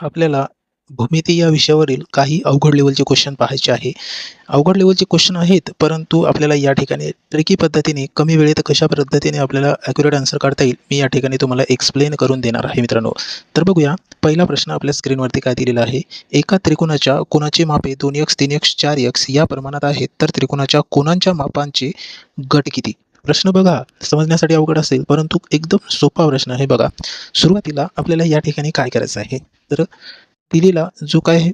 आपल्याला भूमिती या विषयावरील काही अवघड लेवलचे क्वेश्चन पाहायचे आहे. अवघड लेवलचे क्वेश्चन आहेत परंतु आपल्याला या ठिकाणी ट्रिकी पद्धतीने कमी वेळेत कशा पद्धतीने आपल्याला ॲक्युरेट आन्सर काढता येईल मी या ठिकाणी तुम्हाला एक्सप्लेन करून देणार आहे मित्रांनो. तर बघूया पहिला प्रश्न आपल्या स्क्रीनवरती काय दिलेला आहे. एका त्रिकोणाच्या कोणाची मापे दोन एक्स तीन एक्स चार एक्स या प्रमाणात आहेत तर त्रिकोणाच्या कोणांच्या मापांचे गट किती? प्रश्न बघा समजण्यासाठी अवघड असेल परंतु एकदम सोपा प्रश्न आहे बघा. सुरुवातीला आपल्याला या ठिकाणी काय करायचं आहे? तर दिलेला जो काय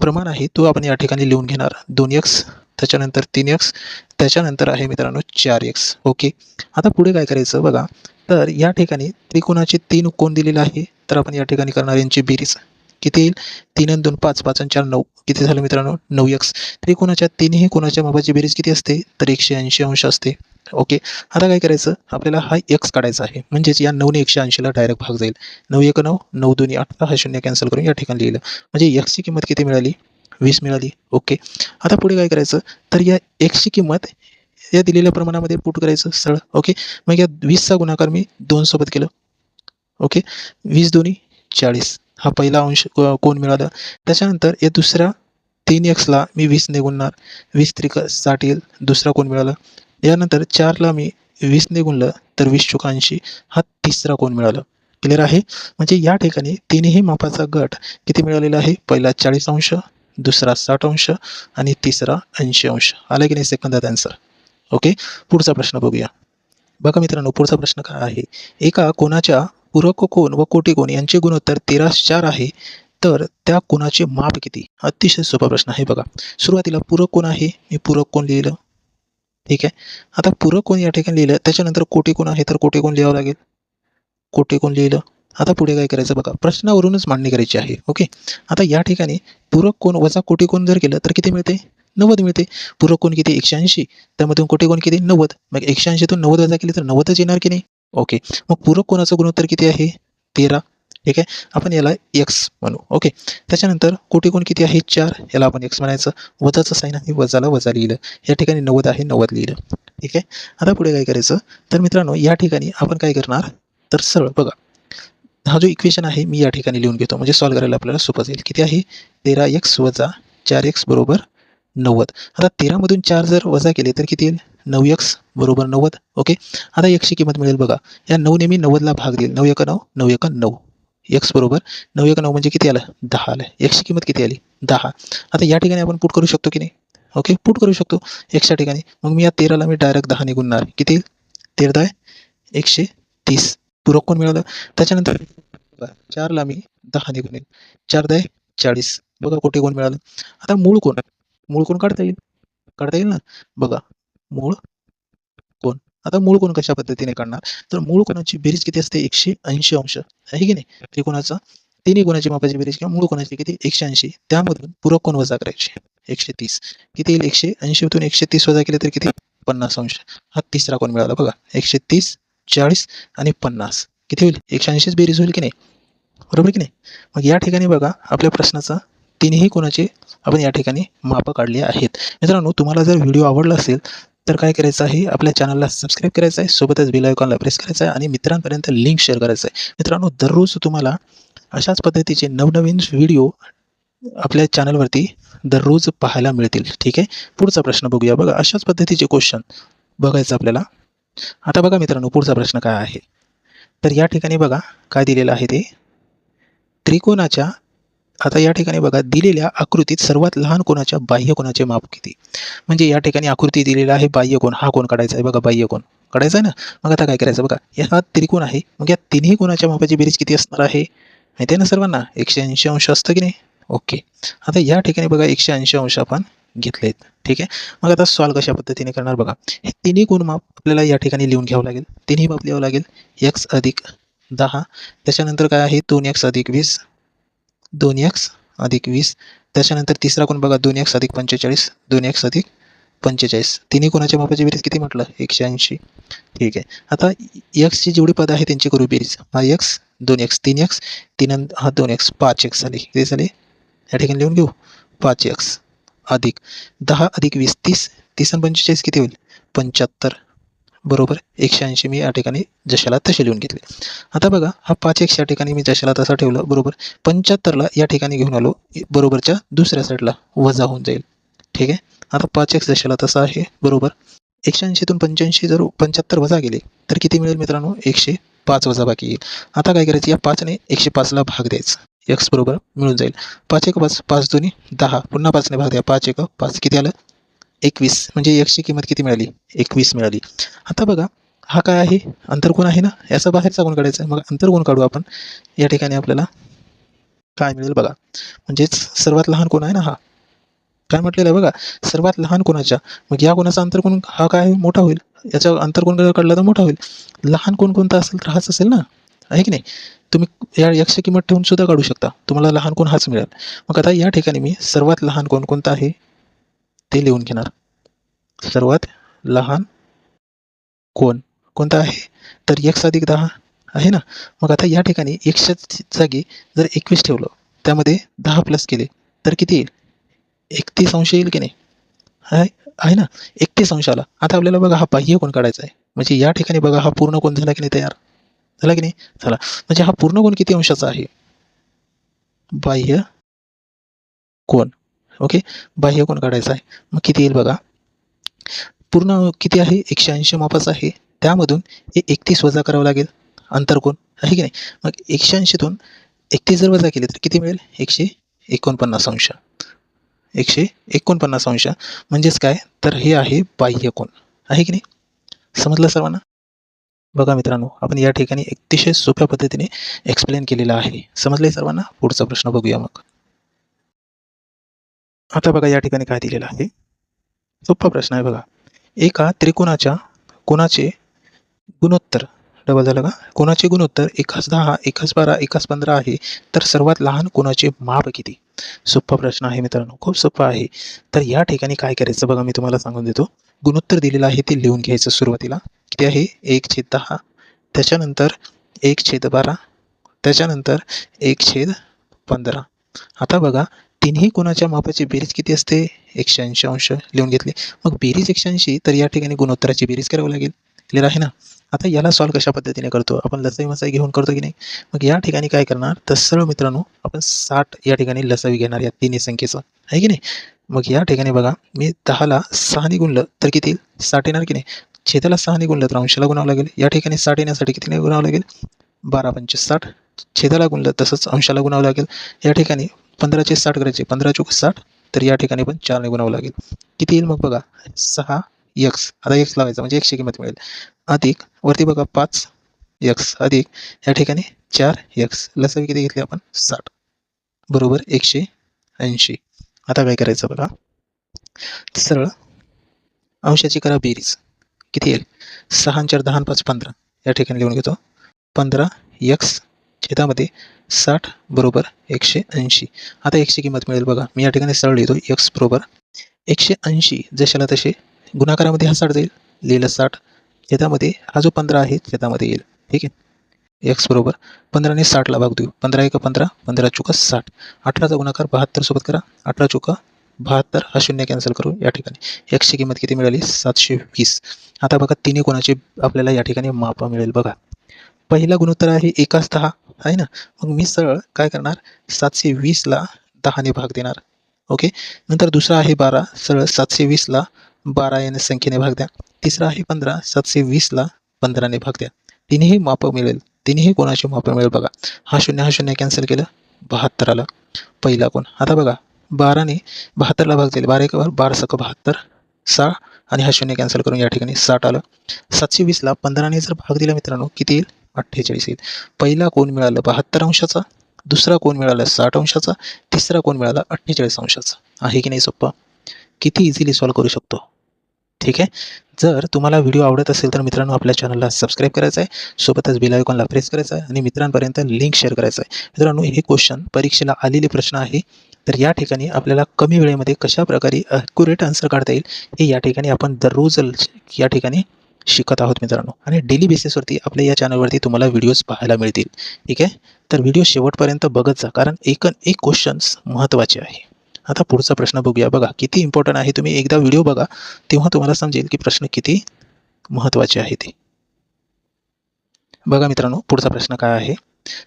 प्रमाण आहे तो आपण या ठिकाणी लिहून घेणार. दोन एक्स त्याच्यानंतर तीन एक्स त्याच्यानंतर आहे मित्रांनो चार एक्स ओके? आता पुढे काय करायचं बघा? तर या ठिकाणी त्रिकोणाचे तीन कोण दिलेले आहे. तर आपण या ठिकाणी करणार यांची बेरीज. किती येईल? तीन आणि दोन पाच पाच आणि चार नऊ. किती झालं मित्रांनो? नऊ एक्स त्रिकोणाच्या तीनही कोणाच्या मापाची बेरीज किती असते? तर एकशे ऐंशी अंश असते. ओके. आता काय करायचं? आपल्याला हा एक्स काढायचा आहे. म्हणजेच या नऊने एकशे ऐंशीला डायरेक्ट भाग जाईल. नऊ एक नऊ नऊ दोन्ही अठरा हा शून्य कॅन्सल करून या ठिकाणी लिहिलं. म्हणजे एक्सची किंमत किती मिळाली? वीस मिळाली. ओके. आता पुढे काय करायचं? तर या एक्सची किंमत या दिलेल्या प्रमाणामध्ये पुट करायचं. सरळ. ओके. मग या वीसचा गुणाकार मी दोनसोबत केलं. ओके. वीस दोन्ही चाळीस. हा पहिला अंश कोण मिळाला. त्याच्यानंतर या दुसऱ्या तीन एक्सला मी वीसने गुणणार. वीस त्रिक साठ येईल. दुसरा कोण मिळाला? यानंतर चारला मी वीसने गुणलं तर वीस चुका ऐंशी हा तिसरा कोण मिळाला? क्लिअर आहे? म्हणजे या ठिकाणी तिन्ही मापाचा गट किती मिळालेला आहे? पहिला चाळीस अंश दुसरा साठ अंश आणि तिसरा ऐंशी अंश. आला की नाही सेकंदात आन्सर ओके पुढचा प्रश्न बघूया. बघा मित्रांनो पुढचा प्रश्न काय आहे? एका कोणाच्या पूरक कोण व कोटी कोण यांचे गुणोत्तर तेरा चार आहे तर त्या कोणाचे माप किती? अतिशय सोपा प्रश्न आहे बघा. सुरुवातीला पूरक कोण आहे? मी पूरक कोण लिहिलं? ठीक आहे. आता पूरक कोण या ठिकाणी लिहिलं? त्याच्यानंतर कोटी कोण आहे? तर कोटी कोण लिहावं लागेल? कोटी कोण लिहिलं? आता पुढे काय करायचं बघा. प्रश्नावरूनच मांडणी करायची आहे. ओके? आता या ठिकाणी पूरक कोण वजा कोटी कोण जर केलं तर किती मिळते? नव्वद मिळते. पूरक कोण किती? एकशे ऐंशी. त्यामधून कोटी कोण किती? नव्वद. मग एकशे ऐंशीतून नव्वद वजा केली तर नव्वदच येणार की नाही? ओके. मग पूरक कोणाचं गुणोत्तर किती आहे? तेरा. ठीक आहे? आपण याला एक्स म्हणू. ओके त्याच्यानंतर कोटी कोण किती आहे? चार. याला आपण एक्स म्हणायचं. वजाचं साईन आहे वजाला वजा लिहिलं. या ठिकाणी नव्वद आहे नव्वद लिहिलं. ठीक आहे? आता पुढे काय करायचं? तर मित्रांनो या ठिकाणी आपण काय करणार? तर सरळ बघा. हा जो इक्वेशन आहे मी या ठिकाणी लिहून घेतो. म्हणजे सॉल्व करायला आपल्याला सोपं जाईल. किती आहे? तेरा एक्स वजा चार एक्स बरोबर नव्वद. आता तेरामधून चार जर वजा केले तर किती येईल? नऊ एक्स बरोबर नव्वद. ओके आता एकची किंमत मिळेल बघा. या नऊ नेहमी नव्वदला भाग देईल. नऊ एक नऊ नऊ एक नऊ. एक्स बरोबर नऊ एक नऊ म्हणजे किती आलं? दहा आलं. एक्सची किंमत किती आली? दहा. आता या ठिकाणी आपण पुट करू शकतो की नाही? ओके पुट करू शकतो. एक्सच्या ठिकाणी. मग मी या तेराला मी डायरेक्ट दहा निघूनणार. किती तेरा दहा एकशे तीस. पूरक कोण मिळालं त्याच्यानंतर बघा, चारला मी दहा निघून येईल. चार दहा चाळीस. बघा कुठे कोण मिळालं. आता मूळ कोण? मूळ कोण काढता येईल? काढता येईल ना? बघा. मूळ आता मूळ कोण कशा पद्धतीने काढणार? तर मूळ कोणाची बेरीज किती असते? एकशे ऐंशी अंश. आहे की नाही? त्रिकोणाचा. तिन्ही कोणाची मापाची बेरीज किंवा मूळ कोणाची किती? एकशे ऐंशी. त्यामधून पूरक कोण वजा करायचे? एकशे तीस. किती येईल? एकशे ऐंशीतून एकशे तीस वजा केले तर किती? पन्नास अंश. हा तिसरा कोण मिळाला बघा. एकशे तीस चाळीस आणि पन्नास. किती होईल? एकशे ऐंशीच बेरीज होईल की नाही? बरोबर की नाही? मग या ठिकाणी बघा आपल्या प्रश्नाचा तिन्ही कोणाचे आपण या ठिकाणी मापं काढली आहेत. मित्रांनो तुम्हाला जर व्हिडिओ आवडला असेल तर काय करायचं आहे? आपल्या चॅनलला सबस्क्राईब करायचं आहे. सोबतच बेल आयकॉनला प्रेस करायचं आहे. आणि मित्रांपर्यंत लिंक शेअर करायचं आहे. मित्रांनो दररोज तुम्हाला अशाच पद्धतीचे नवनवीन व्हिडिओ आपल्या चॅनलवरती दररोज पाहायला मिळतील. ठीक आहे? पुढचा प्रश्न बघूया. बघा अशाच पद्धतीचे क्वेश्चन बघायचं आपल्याला. आता बघा मित्रांनो पुढचा प्रश्न काय आहे? तर या ठिकाणी बघा काय दिलेलं आहे ते? त्रिकोणाच्या आता या ठिकाणी बघा दिलेल्या आकृतीत सर्वात लहान कोणाच्या बाह्य कोणाचे माप किती? म्हणजे या ठिकाणी आकृती दिलेला आहे बाह्य कोण हा कोण काढायचा आहे बघा बाह्य कोण. काढायचा आहे ना? मग आता काय करायचं बघा या हा त्रिकोण आहे मग या तिन्ही कोणाच्या मापाची बेरीज किती असणार आहे? माहिती आहे ना सर्वांना? एकशे ऐंशी अंश असतं की नाही? ओके. आता या ठिकाणी बघा एकशे ऐंशी अंश आपण घेतलेत. ठीक आहे? मग आता सॉल्व कशा पद्धतीने करणार बघा. हे तिन्ही कोण माप आपल्याला या ठिकाणी लिहून घ्यावं लागेल. तिन्ही माप लिहावं लागेल. एक्स अधिक दहा. त्याच्यानंतर काय आहे? दोन एक्स अधिक वीस. दोन एक्स अधिक वीस. त्याच्यानंतर तिसरा कोण बघा दोन एक्स अधिक पंचेचाळीस दोन एक्स अधिक पंचेचाळीस. तिन्ही कोणाच्या मापाची बेरीज किती म्हटलं? एकशे ऐंशी. ठीक आहे. आता एक्सची जेवढी पदं आहे त्यांची करू बेरीज. हा एक्स दोन एक्स तीन एक्स तीन अन- हा दोन एक्स पाच एक्स झाले. किती झाले? या ठिकाणी लिहून घेऊ. पाच एक्स अधिक दहा अधिक वीस तीस. तीस आणि पंचेचाळीस किती होईल? पंच्याहत्तर. बरोबर एकशे ऐंशी मी या ठिकाणी जशाला तसे लिहून घेतले. आता बघा हा पाच एकशे या ठिकाणी मी जशाला तसा ठेवला बरोबर. पंच्याहत्तरला या ठिकाणी घेऊन आलो बरोबरच्या दुसऱ्या साईडला वजा होऊन जाईल. ठीक आहे? आता पाच एक जशाला तसा आहे बरोबर. एकशे ऐंशीतून पंच्याऐंशी जर पंच्याहत्तर वजा गेले तर किती मिळेल मित्रांनो? एकशे पाच वजा बाकी येईल. आता काय करायचं? या पाचने एकशे पाचला भाग द्यायचा. एक्स बरोबर मिळून जाईल. पाच एक पाच पाच दोन्ही दहा. पुन्हा पाचने भाग द्या. पाच एक पाच. किती आलं? एकवीस म्हणजे एकशे किंमत किती मिळाली? एकवीस मिळाली. आता बघा हा काय आहे? अंतरकोण आहे ना? याचा बाहेरचा गुण काढायचा आहे. मग अंतरकोण काढू आपण. या ठिकाणी आपल्याला काय मिळेल बघा. म्हणजेच सर्वात लहान कोण आहे ना हा? काय म्हटलेलं आहे बघा? सर्वात लहान कोणाच्या? मग या कोणाचा अंतरकोण हा काय मोठा होईल? याचा अंतरकोण काढला तर मोठा होईल. लहान कोण कोणता असेल तर हाच असेल ना? आहे की नाही? तुम्ही या यक्ष किंमत ठेवून सुद्धा काढू शकता. तुम्हाला लहान कोण हाच मिळेल. मग आता या ठिकाणी मी सर्वात लहान कोण कोणता आहे? ते लिहून घेणार. सर्वात लहान कोण? कोणता आहे? तर एक्स अधिक दहा आहे ना? मग आता या ठिकाणी एकशे जागी जर एकवीस ठेवलं त्यामध्ये दहा प्लस केले तर किती येईल? एकतीस अंश येईल की नाही? आहे आहे ना? एकतीस अंश आला आता आपल्याला बघा हा बाह्य कोण काढायचा आहे? म्हणजे या ठिकाणी बघा हा पूर्ण कोण झाला की नाही तयार? झाला की नाही? झाला. म्हणजे हा पूर्ण कोण किती अंशाचा आहे? बाह्य कोण? ओके? बाह्य कोण काढायचा आहे? मग किती येईल बघा? पूर्ण किती आहे? एकशे ऐंशी मापाचा आहे. त्यामधून हे एकतीस वजा करावं लागेल. अंतरकोण आहे की नाही? मग एकशे ऐंशीतून एकतीस जर वजा केले तर किती मिळेल? एकशे एकोणपन्नास अंश. एकशे एकोणपन्नास अंश. म्हणजेच काय? तर हे आहे बाह्य कोण. आहे की नाही? समजलं सर्वांना? बघा मित्रांनो आपण या ठिकाणी अतिशय सोप्या पद्धतीने एक्सप्लेन केलेलं आहे. समजले सर्वांना? पुढचा प्रश्न बघूया मग. आता बघा या ठिकाणी काय दिलेलं आहे. सोपा प्रश्न आहे बघा. एका त्रिकोणाच्या कोणाचे गुणोत्तर डबल झालं का? कोणाचे गुणोत्तर एकाच दहा एकाच बारा एकाच पंधरा आहे तर सर्वात लहान कोणाचे माप किती? सोपा प्रश्न आहे मित्रांनो खूप सोपा आहे. तर या ठिकाणी काय करायचं बघा मी तुम्हाला सांगून देतो. गुणोत्तर दिलेलं आहे ते लिहून घ्यायचं सुरुवातीला. किती आहे एक छेद दहा त्याच्यानंतर एक छेद बारा त्याच्यानंतर एक छेद पंधरा. आता बघा तिन्ही कोणाच्या मापाची बेरीज किती असते? एकशे ऐंशी अंश लिहून घेतली. मग बेरीज एकशे ऐंशी तर या ठिकाणी गुणोत्तराची बेरीज करावी लागेल. क्लिअर आहे ना? आता याला सॉल्व कशा पद्धतीने करतो? आपण लसाई मसाई घेऊन करतो की नाही? मग या ठिकाणी काय करणार? तर सरळ मित्रांनो आपण साठ या ठिकाणी लसावी घेणार या तिन्ही संख्येचं. आहे की नाही? मग या ठिकाणी बघा मी दहाला सहाने गुणलं तर किती साठ येणार की नाही? छेदाला सहाने गुणलं तर अंशाला गुणावं लागेल. या ठिकाणी साठ येण्यासाठी कितीने गुणावं लागेल? बारा पंचवीस साठ छेदाला गुणलं तसंच अंशाला गुणावं लागेल. या ठिकाणी पंधराचे साठ करायचे पंधरा चौक साठ तर या ठिकाणी पण चारने गुणावं लागेल. किती येईल मग बघा? सहा यक्स आता एक्स लावायचा म्हणजे एकशे किंमत मिळेल. अधिक वरती बघा पाच यक्स अधिक या ठिकाणी चार यक्स लसावी किती घेतली आपण? साठ. बरोबर एकशे ऐंशी. आता काय करायचं बघा? सरळ अंशाची करा बेरीज. किती येईल? सहा चार दहा पाच पंधरा. या ठिकाणी लिहून घेतो. पंधरा यक्स छेदामध्ये साठ बरोबर एकशे ऐंशी. आता एकशे किंमत मिळेल बघा. मी या ठिकाणी सरळ लिहितो. एक्स बरोबर एकशे ऐंशी. जशाला तसे गुणाकारामध्ये हा साठ जाईल. लिहिलं साठ. छेदामध्ये हा जो पंधरा आहे छेदामध्ये येईल. ठीक आहे? एक्स बरोबर पंधराने साठला भाग देऊ. पंधरा एक पंधरा पंधरा चुका साठ. अठराचा गुणाकार बहात्तर सोबत करा. अठरा चुका बहात्तर. हा शून्य कॅन्सल करू या ठिकाणी. एकशे किंमत किती मिळाली? सातशे वीस. आता बघा तिन्ही कोणाचे आपल्याला या ठिकाणी माप मिळेल बघा. पहिला गुणोत्तर आहे एकाच दहा. आहे ना? मग मी सरळ काय करणार? सातशे वीसला दहाने भाग देणार. ओके? नंतर दुसरा आहे बारा सरळ सातशे वीसला बारा याने संख्येने भाग द्या. तिसरा आहे पंधरा सातशे वीसला पंधराने भाग द्या. तिन्ही मापं मिळेल. तिन्ही कोणाचे मापं मिळेल बघा. हा शून्य हा शून्य कॅन्सल केलं बहात्तर आलं. पहिला कोण? आता बघा. बाराने बहात्तरला भाग दिले. बारा एक बारा सक बहात्तर सहा आणि हा शून्य कॅन्सल करून या ठिकाणी साठ आलं. सातशे वीसला पंधराने जर भाग दिला मित्रांनो किती येईल? अठ्ठेचाळीस येईल पहिला कोण मिळालं बहात्तर अंशाचा दुसरा कोण मिळाला साठ अंशाचा तिसरा कोण मिळाला अठ्ठेचाळीस अंशाचा. आहे की नाही सोप्पा? किती इझिली सॉल्व करू शकतो? ठीक आहे? जर तुम्हाला व्हिडिओ आवडत असेल तर मित्रांनो आपल्या चॅनलला सबस्क्राईब करायचं आहे. सोबतच बेल आयकॉनला प्रेस करायचं आहे आणि मित्रांपर्यंत लिंक शेअर करायचं आहे. मित्रांनो हे क्वेश्चन परीक्षेला आलेले प्रश्न आहे. तर या ठिकाणी आपल्याला कमी वेळेमध्ये कशा प्रकारे अक्युरेट आन्सर काढता येईल हे या ठिकाणी आपण दररोज या ठिकाणी शिकत आहोत मित्रांनो. आणि डेली बेसिसवरती आपल्या या चॅनलवरती तुम्हाला व्हिडिओज पाहायला मिळतील. ठीक आहे? तर व्हिडिओ शेवटपर्यंत बघत जा कारण एक एक क्वेश्चन्स महत्त्वाचे आहे. आता पुढचा प्रश्न बघूया. बघा किती इम्पॉर्टंट आहे तुम्ही एकदा व्हिडिओ बघा तेव्हा तुम्हाला समजेल की प्रश्न किती महत्त्वाचे आहे ते. बघा मित्रांनो पुढचा प्रश्न काय आहे?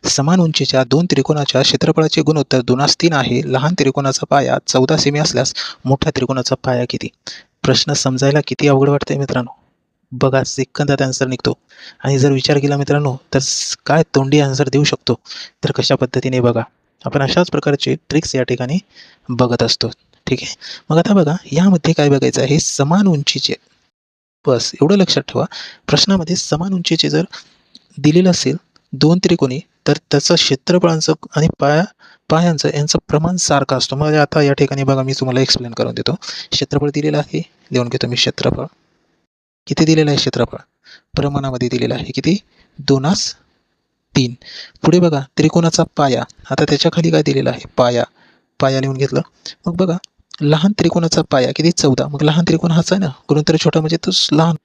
समान उंचीच्या दोन त्रिकोणाच्या क्षेत्रफळाचे गुणोत्तर दोनास तीन आहे. लहान त्रिकोणाचा पाया चौदा सेमी असल्यास मोठ्या त्रिकोणाचा पाया किती? प्रश्न समजायला किती अवघड वाटते मित्रांनो? बघा सेकंदात आन्सर निघतो. आणि जर विचार केला मित्रांनो तर काय तोंडी आन्सर देऊ शकतो? तर कशा पद्धतीने बघा? आपण अशाच प्रकारचे ट्रिक्स या ठिकाणी बघत असतो. ठीक आहे? मग आता बघा यामध्ये काय बघायचं आहे? समान उंचीचे. बस एवढं लक्षात ठेवा. प्रश्नामध्ये समान उंचीचे जर दिलेलं असेल दोन त्रिकोणी तर त्याचं क्षेत्रफळांचं आणि पाया पायांचं यांचं प्रमाण सारखं असतो. म्हणजे आता या ठिकाणी बघा मी तुम्हाला एक्सप्लेन करून देतो. क्षेत्रफळ दिलेलं आहे. लिहून घेतो मी क्षेत्रफळ. किती दिलेलं आहे क्षेत्रफळ? प्रमाणामध्ये दिलेलं आहे किती? दोनास तीन. पुढे बघा त्रिकोणाचा पाया. आता त्याच्याखाली काय दिलेलं आहे? पाया. पाया लिहून घेतलं. मग बघा लहान त्रिकोणाचा पाया किती? चौदा. मग लहान त्रिकोण हाच आहे ना? गुणोत्तर छोटा म्हणजे तोच लहान.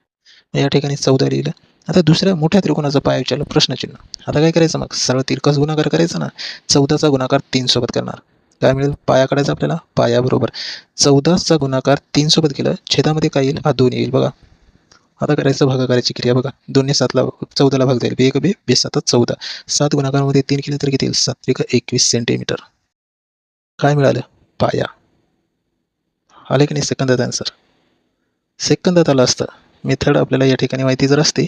या ठिकाणी चौदा लिहिलं. आता दुसऱ्या मोठ्या त्रिकोणाचा पाया विचारलं प्रश्नचिन्ह. आता काय करायचं मग? सरळ तिरकस गुणाकार करायचा ना? चौदाचा गुणाकार तीन सोबत करणार. काय मिळेल? पाया काढायचा आपल्याला? पाया बरोबर. चौदाचा गुणाकार तीन सोबत केलं छेदामध्ये काय येईल? हा दोन येईल. बघा. आता करायचं भागाकाराची क्रिया बघा. दोन्ही सातला चौदाला भाग जाईल बे एक बे बे सातात चौदा. सात गुणाकारामध्ये तीन केले तर किती येईल? सात एक एकवीस सेंटीमीटर काय मिळालं? पाया. आले की नाही सेकंदात आन्सर सेकंदात आलं असतं. मेथड आपल्याला या ठिकाणी माहिती जर असते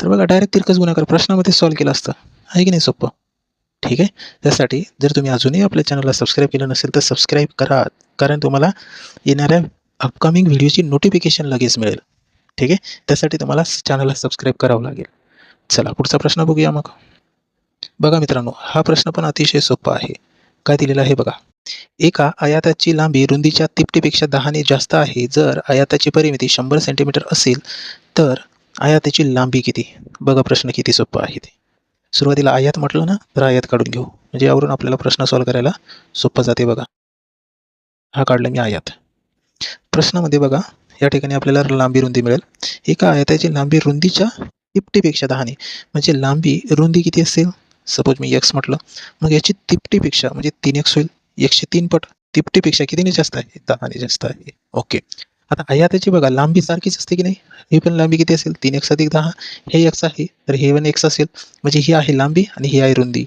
तर बघा डायरेक्ट तिरकस गुणाकार प्रश्नामध्ये सॉल्व केलं असतं. आहे की नाही सोपं? ठीक आहे? त्यासाठी जर तुम्ही अजूनही आपल्या चॅनलला सबस्क्राईब केलं नसेल तर सबस्क्राईब करा. कारण तुम्हाला येणाऱ्या अपकमिंग व्हिडिओची नोटिफिकेशन लगेच मिळेल. ठीक आहे? त्यासाठी तुम्हाला चॅनलला सबस्क्राईब करावं लागेल. चला पुढचा प्रश्न बघूया मग. बघा मित्रांनो हा प्रश्न पण अतिशय सोपा आहे. काय दिलेला आहे बघा. एका आयाताची लांबी रुंदीच्या तिपटीपेक्षा दहाने जास्त आहे. जर आयाताची परिमिती शंभर सेंटीमीटर असेल तर आयाताची लांबी किती? बघा प्रश्न किती सोपा आहे ते. सुरुवातीला आयात म्हटलं ना तर आयात काढून घेऊ. म्हणजे यावरून आपल्याला प्रश्न सॉल्व करायला सोपं जाते बघा. हा काढला मी आयात. प्रश्नामध्ये बघा या ठिकाणी आपल्याला लांबी रुंदी मिळेल. एका आयताची लांबी रुंदीच्या तिपटीपेक्षा दहाने म्हणजे लांबी रुंदी किती असेल? सपोज मी एक्स म्हटलं. मग याची तिपटीपेक्षा म्हणजे तीन एक्स होईल. एकशे तीन पट तिपटीपेक्षा कितीने जास्त आहे? दहाने जास्त आहे. ओके आता आयाताची बघा लांबी सारखीच असते की नाही? ही पण लांबी किती असेल? तीन एक्स अधिक दहा. हे एक्स आहे तर हे पण एक्स असेल. म्हणजे ही आहे लांबी आणि ही आहे रुंदी.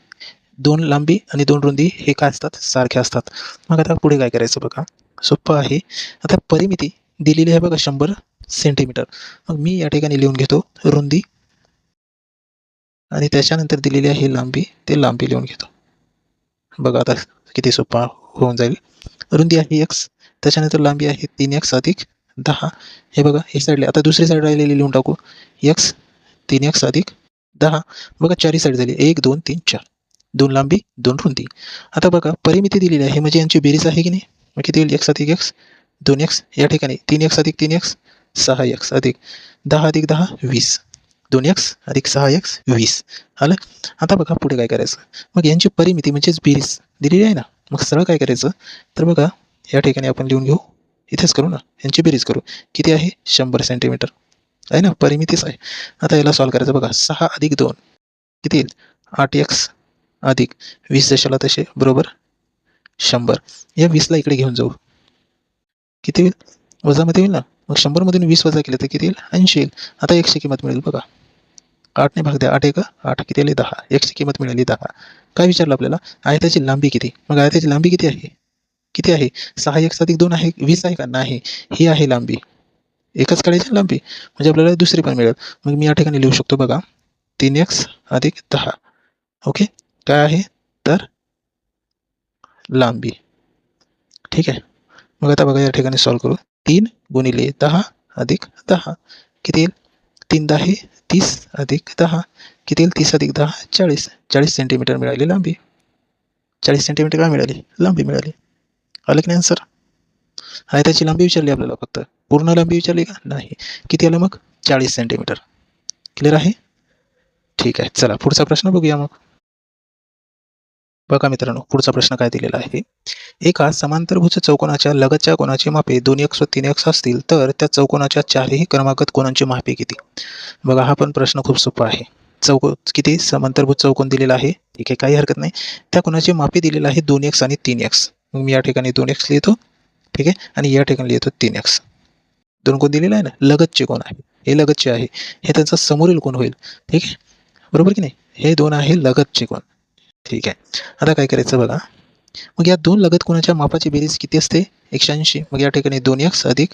दोन लांबी आणि दोन रुंदी हे काय असतात? सारखे असतात. मग आता पुढे काय करायचं बघा? सोपं आहे. आता परिमिती दिलेली आहे बघा शंभर सेंटीमीटर मग मी या ठिकाणी लिहून घेतो रुंदी. आणि त्याच्यानंतर दिलेली आहे लांबी ते लांबी लिहून घेतो. बघा आता किती सोपा होऊन जाईल. रुंदी आहे एक्स त्याच्यानंतर लांबी आहे तीन एक्स अधिक दहा. हे बघा हे साईडला आता दुसरी साईड राहिलेली लिहून टाकू. एक्स तीन एक्स अधिक दहा. बघा चारही साईड झाली. एक दोन तीन चार. दोन लांबी दोन रुंदी. आता बघा परिमिती दिलेली आहे. म्हणजे यांची बेरीज आहे की नाही? मग किती होईल? एक्स अधिक एक्स दोन एक्स या ठिकाणी तीन एक्स अधिक तीन एक्स सहा एक्स अधिक दहा अधिक दहा वीस. दोन एक्स अधिक सहा एक्स वीस. आलं? आता बघा पुढे काय करायचं. मग यांची परिमिती म्हणजेच बेरीज दिलेली आहे ना? मग सरळ काय करायचं? तर बघा या ठिकाणी आपण लिहून घेऊ. इथेच करू ना? यांची बेरीज करू. किती आहे? शंभर सेंटीमीटर आहे ना? परिमितीच आहे. आता याला सॉल्व करायचं. बघा सहा अधिक दोन. किती येईल? आठ एक्स अधिक वीस जशाला तसे. बरोबर? शंभर. या वीसला इकडे घेऊन जाऊ. किती होईल? वजामध्ये होईल ना? मग शंभरमधून वीस वजा केलं तर किती येईल? ऐंशी येईल. आता एकशे किंमत मिळेल बघा. आठने भाग द्या. आठ एक. आठ किती आली? दहा. एकशे किंमत मिळाली दहा. काय विचारलं आपल्याला? आयताची लांबी किती? मग आयताची लांबी किती आहे? किती आहे? सहा एक साधिक दोन आहे? वीस आहे का? नाही. ही आहे लांबी. एकच काढायची लांबी? म्हणजे आपल्याला दुसरी पण मिळेल. मग मी या ठिकाणी लिहू शकतो बघा. तीन एक्स अधिक दहा. ओके? काय आहे? तर लांबी. ठीक आहे? मग आता बघा या ठिकाणी सॉल्व करू. तीन गुणिले दहा अधिक दहा. किती येईल? तीन दहा तीस अधिक दहा. किती येईल? तीस अधिक दहा चाळीस. चाळीस सेंटीमीटर मिळाली लांबी. चाळीस सेंटीमीटर काय मिळाली? लांबी मिळाली. आलं की नाही आन्सर आहे त्याची लांबी विचारली आपल्याला फक्त. पूर्ण लांबी विचारली का? नाही. किती आलं मग? चाळीस सेंटीमीटर क्लिअर आहे? ठीक आहे. चला पुढचा प्रश्न बघूया मग. बघा मित्रांनो पुढचा प्रश्न काय दिलेला आहे? एका समांतरभुज चौकोनाच्या लगतच्या कोणाची मापे दोन एक्स व तीन एक्स असतील तर त्या चौकोनाच्या चारही क्रमागत कोणाची मापे किती? बघा हा पण प्रश्न खूप सोपा आहे. चौको किती समांतरभुज चौकोन दिलेला आहे? ठीक आहे काही हरकत नाही. त्या कोणाची मापे दिलेलं आहे दोन एक्स आणि तीन एक्स. मग मी या ठिकाणी दोन एक्स लिहितो ठीक आहे? आणि या ठिकाणी लिहितो तीन एक्स. दोन कोण दिलेला आहे ना? लगतचे कोण आहे. हे लगतचे आहे. हे त्यांचा समोरील कोण होईल ठीक आहे? बरोबर की नाही? हे दोन आहे लगतचे कोण ठीक आहे. आता काय करायचं बघा. मग या दोन लगत कोणाच्या मापाची बेरीज किती असते? एकशे ऐंशी. मग या ठिकाणी दोन एक्स अधिक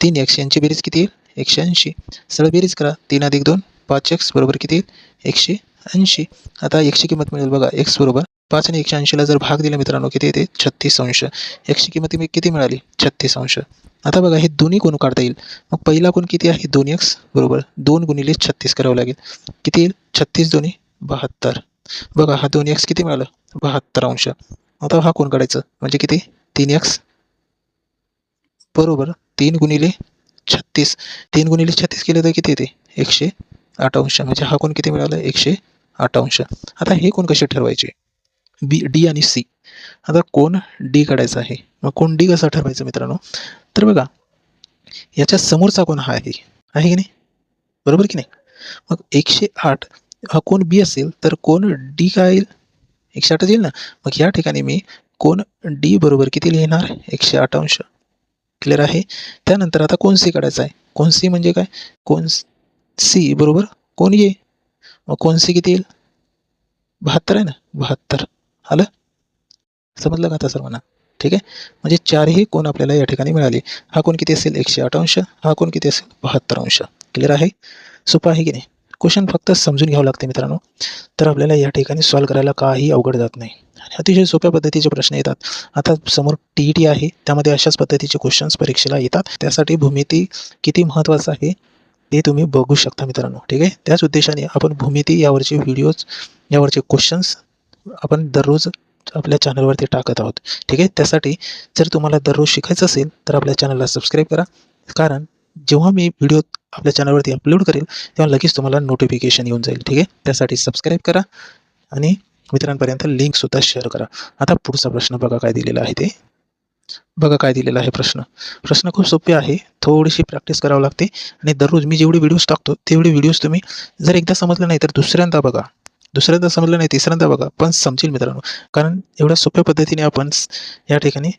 तीन एक्स यांची बेरीज किती येईल? एकशे ऐंशी. सरळ बेरीज करा. तीन अधिक दोन पाच एक्स बरोबर किती येईल? एकशे ऐंशी. आता एकशे किंमत मिळेल बघा. एक्स बरोबर पाच आणि एकशे ऐंशीला जर भाग दिला मित्रांनो किती येते? छत्तीस अंश. एकशे किंमत मी किती मिळाली? छत्तीस अंश. आता बघा हे दोन्ही कोण काढता येईल? मग पहिला कोण किती आहे? दोन एक्स बरोबर दोन गुणिले छत्तीस करावं लागेल. किती येईल? छत्तीस दोन्ही बहात्तर. बघा हा दोन एक्स किती मिळालं? बहात्तर अंश. आता हा कोण काढायचं? म्हणजे किती? तीन एक्स बरोबर. तीन गुणिले छत्तीस. तीन गुणिले छत्तीस केले तर किती येते? एकशे आठ अंश. म्हणजे हा कोण किती मिळाला? एकशे आठ अंश. आता हे कोण कसे ठरवायचे? बी डी आणि सी. आता कोण डी काढायचा आहे? मग कोण डी कसा ठरवायचं मित्रांनो? तर बघा याच्या समोरचा कोण हा आहे? आहे की नाही? बरोबर की नाही? मग एकशे आठ हा कोण बी असेल तर कोण डी काय येईल एकशे आठच येईल ना? मग या ठिकाणी मी कोण डी बरोबर किती लिहिणार? एकशे आठ अंश क्लिअर आहे? त्यानंतर आता कोण सी काढायचा आहे? कोण सी म्हणजे काय? कोण सी बरोबर कोण ये? मग कोण सी किती येईल? बहात्तर आहे ना? बहात्तर. आलं? समजलं का आता सर्वांना? ठीक आहे? म्हणजे चारही कोण आपल्याला या ठिकाणी मिळाले. हा कोण किती असेल? एकशे आठ अंश हा कोण किती असेल? बहात्तर अंश क्लिअर आहे? सोपं आहे की नाही? क्वेश्चन फक्त समजून घ्यावं लागते मित्रांनो. तर आपल्याला या ठिकाणी सॉल्व करायला काही अवघड जात नाही. आणि अतिशय सोप्या पद्धतीचे प्रश्न येतात. आता समोर टी ई टी आहे. त्यामध्ये अशाच पद्धतीचे क्वेश्चन्स परीक्षेला येतात. त्यासाठी भूमिती किती महत्त्वाचं आहे ते तुम्ही बघू शकता मित्रांनो. ठीक आहे? त्याच उद्देशाने आपण भूमिती यावरचे व्हिडिओज यावरचे क्वेश्चन्स आपण दररोज आपल्या चॅनलवरती टाकत आहोत. ठीक आहे? त्यासाठी जर तुम्हाला दररोज शिकायचं असेल तर आपल्या चॅनलला सबस्क्राईब करा. कारण जेव्हा मी व्हिडिओ आपल्या चॅनलवरती अपलोड करेल तेव्हा लगेच तुम्हाला नोटिफिकेशन येऊन जाईल ठीक आहे? त्यासाठी सबस्क्राईब करा आणि मित्रांपर्यंत लिंकसुद्धा शेअर करा. आता पुढचा प्रश्न बघा काय दिलेला आहे ते. बघा काय दिलेला आहे प्रश्न. प्रश्न खूप सोपे आहे थोडीशी प्रॅक्टिस करावं लागते आणि दररोज मी जेवढे व्हिडिओज टाकतो तेवढे व्हिडिओज तुम्ही जर एकदा समजलं नाही तर दुसऱ्यांदा बघा. दुसऱ्यांदा समजलं नाही तिसऱ्यांदा बघा. पण समजेल मित्रांनो. कारण एवढ्या सोप्या पद्धतीने आपण या ठिकाणी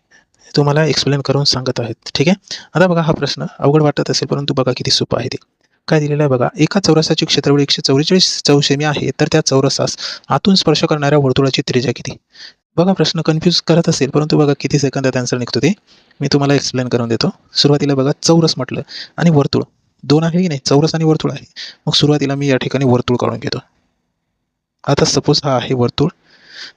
तुम्हाला एक्सप्लेन करून सांगत आहेत. ठीक आहे? आता बघा हा प्रश्न अवघड वाटत असेल परंतु बघा किती सोपं आहे ते. काय दिलेलं आहे बघा एका चौरसाचे क्षेत्रफळ एकशे चौवेचाळीस चौसेमी आहे तर त्या चौरसास आतून स्पर्श करणाऱ्या वर्तुळाची त्रिज्या किती? बघा प्रश्न कन्फ्यूज करत असेल परंतु बघा किती सेकंदात आन्सर निघतो ते. मी तुम्हाला एक्सप्लेन करून देतो. सुरुवातीला बघा चौरस म्हटलं आणि वर्तुळ. दोन आहे की नाही? चौरस आणि वर्तुळ आहे. मग सुरुवातीला मी या ठिकाणी वर्तुळ काढून घेतो. आता सपोज हा आहे वर्तुळ.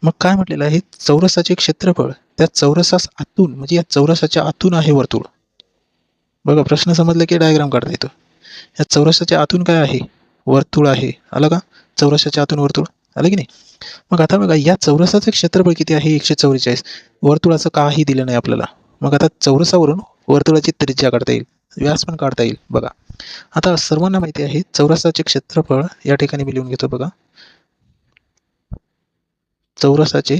मग काय म्हटलेलं आहे? चौरसाचे क्षेत्रफळ त्या चौरसास आतून म्हणजे या चौरसाच्या आतून आहे वर्तुळ. बघा प्रश्न समजला की डायग्राम काढता येतो? या चौरसाच्या आतून काय आहे? वर्तुळ आहे. आलं का? चौरसाच्या आतून वर्तुळ. आलं की नाही? मग आता बघा या चौरसाचं क्षेत्रफळ किती आहे? एकशे चौवेचाळीस वर्तुळाचं काही दिलं नाही आपल्याला. मग आता चौरसावरून वर्तुळाची त्रिज्या काढता येईल. व्यास पण काढता येईल. बघा. आता सर्वांना माहिती आहे चौरसाचे क्षेत्रफळ या ठिकाणी मी लिहून घेतो बघा. चौरसाचे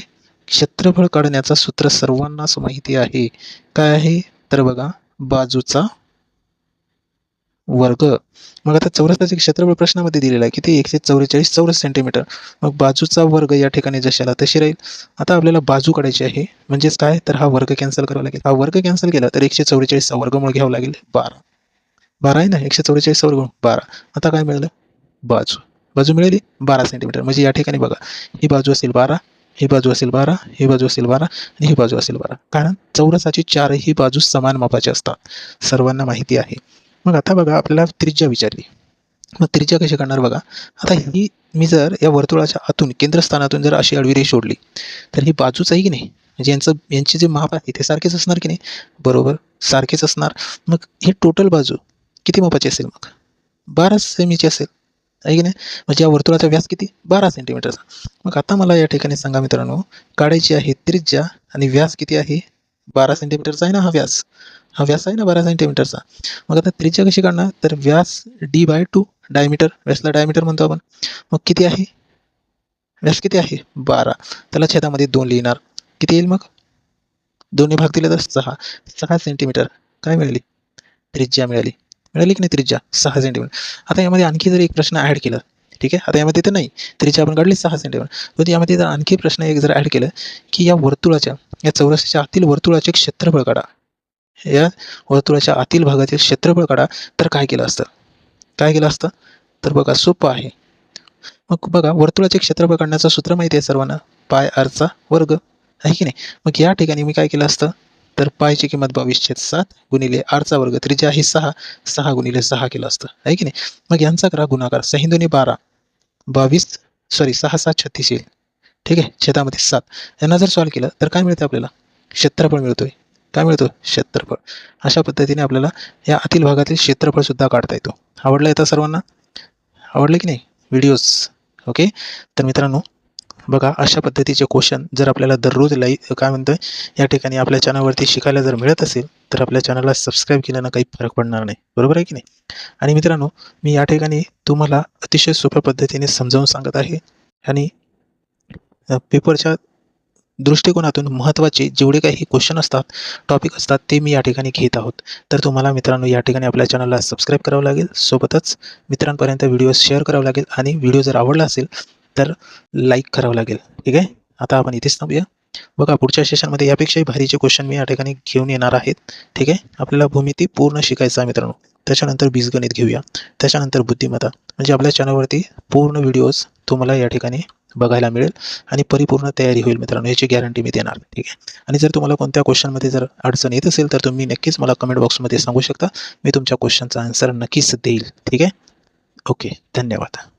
क्षेत्रफळ काढण्याचा सूत्र सर्वांनाच माहिती आहे. काय आहे? तर बघा बाजूचा वर्ग. मग आता चौरसाचे क्षेत्रफळ प्रश्नामध्ये दिलेलं आहे किती एकशे चौवेचाळीस चौरस सेंटीमीटर मग बाजूचा वर्ग या ठिकाणी जशाला तशी राहील. आता आपल्याला बाजू काढायची आहे. म्हणजेच काय? तर हा वर्ग कॅन्सल करावा लागेल. हा वर्ग कॅन्सल केला तर एकशे चौवेचाळीसचा वर्गमूळ घ्यावं लागेल. बारा. बारा आहे ना? एकशे चौवेचाळीसचा वर्गमूळ. बारा. आता काय मिळालं? बाजू. बाजू मिळाली? बारा सेंटीमीटर म्हणजे या ठिकाणी बघा. ही बाजू असेल बारा. ही बाजू असेल बारा ही बाजू असेल बारा आणि ही बाजू असेल बारा. कारण चौरसाची चारही बाजू समान मापाच्या असतात. सर्वांना माहिती आहे. मग आता बघा आपल्याला त्रिज्या विचारली. मग त्रिज्या कशी करणार बघा? आता ही मी जर या वर्तुळाच्या आतून केंद्रस्थानातून जर अशी आडवी रेष ओढली तर ही बाजूच आहे की नाही? म्हणजे यांचं यांचे जे माप आहे ते सारखेच असणार की नाही? बरोबर सारखेच असणार. मग ही टोटल बाजू किती मापाची असेल मग? बारा सेमीची असेल. आहे की नाही? म्हणजे या वर्तुळाचा व्यास किती? बारा सेंटीमीटरचा मग आता मला या ठिकाणी सांगा मित्रांनो काढायची आहे त्रिज्या आणि व्यास किती आहे? बारा सेंटीमीटरचा आहे ना हा व्यास. हा व्यास आहे ना बारा सेंटीमीटरचा मग आता त्रिज्या कशी काढणार? तर व्यास डी बाय टू डायमीटर व्यासला डायमीटर म्हणतो आपण. मग किती आहे? व्यास किती आहे? बारा. त्याला छेदामध्ये दोन लिहिणार. किती येईल मग? दोन्ही भाग दिले तर सहा. सहा सेंटीमीटर काय मिळाली? त्रिज्या मिळाली. मिळाली की नाही त्रिज्या? सहा सेंटीमीटर आता यामध्ये आणखी जर एक प्रश्न ॲड केला ठीक आहे? आता यामध्ये तर नाही. त्रिज्या आपण काढली सहा सेंटीमीटर पण यामध्ये जर आणखी प्रश्न एक जर ॲड केलं की या वर्तुळाच्या या चौरसाच्या आतील वर्तुळाचे क्षेत्रफळ काढा. या वर्तुळाच्या आतील भागातील क्षेत्रफळ काढा. तर काय केलं असतं? काय केलं असतं? तर बघा सोपं आहे. मग बघा वर्तुळाचे क्षेत्रफळ काढण्याचं सूत्र माहिती आहे सर्वांना? पाय आरचा वर्ग. आहे की नाही? मग या ठिकाणी मी काय केलं असतं? तर पायची किंमत बावीस सात गुणिले आठचा वर्ग त्रिज्या आहे सहा. सहा गुणिले सहा केलं असतं. आहे की नाही? मग यांचा करा गुणाकार. सहिंदोनी बारा. बावीस सॉरी सहा सात छत्तीस येईल. ठीक आहे? छेदामध्ये सात. यांना जर सॉल्व केलं तर काय मिळतं आपल्याला? क्षेत्रफळ मिळतोय. काय मिळतो क्षेत्रफळ. अशा पद्धतीने आपल्याला या आतील भागातील क्षेत्रफळ सुद्धा काढता येतो. आवडला येतं सर्वांना? आवडलं की नाही? व्हिडिओज ओके तर मित्रांनो बघा अशा पद्धतीचे क्वेश्चन जर आपल्याला दररोज लाई काय म्हणतोय या ठिकाणी आपल्या चॅनलवरती शिकायला जर मिळत असेल तर आपल्या चॅनलला सबस्क्राईब केल्यानं काही फरक पडणार नाही. बरोबर आहे की नाही? आणि मित्रांनो मी या ठिकाणी तुम्हाला अतिशय सोप्या पद्धतीने समजावून सांगत आहे. आणि पेपरच्या दृष्टिकोनातून महत्त्वाचे जेवढे काही क्वेश्चन असतात टॉपिक असतात ते मी या ठिकाणी घेत आहोत. तर तुम्हाला मित्रांनो या ठिकाणी आपल्या चॅनलला सबस्क्राईब करावं लागेल. सोबतच मित्रांपर्यंत व्हिडिओ शेअर करावं लागेल. आणि व्हिडिओ जर आवडला असेल तर लाईक करावं लागेल. ठीक आहे? आता आपण इथेच थांबूया. बघा पुढच्या सेशनमध्ये यापेक्षाही भारीचे क्वेश्चन मी या ठिकाणी घेऊन येणार आहेत. ठीक आहे? आपल्याला भूमिती पूर्ण शिकायचं आहे मित्रांनो. त्याच्यानंतर बीजगणित घेऊया. त्याच्यानंतर बुद्धिमत्ता. म्हणजे आपल्या चॅनलवरती पूर्ण व्हिडिओज तुम्हाला या ठिकाणी बघायला मिळेल आणि परिपूर्ण तयारी होईल मित्रांनो. याची गॅरंटी मी देणार. ठीक आहे? आणि जर तुम्हाला कोणत्या क्वेश्चनमध्ये जर अडचण येत असेल तर तुम्ही नक्कीच मला कमेंट बॉक्समध्ये सांगू शकता. मी तुमच्या क्वेश्चनचा आन्सर नक्कीच देईल. ठीक आहे? ओके धन्यवाद.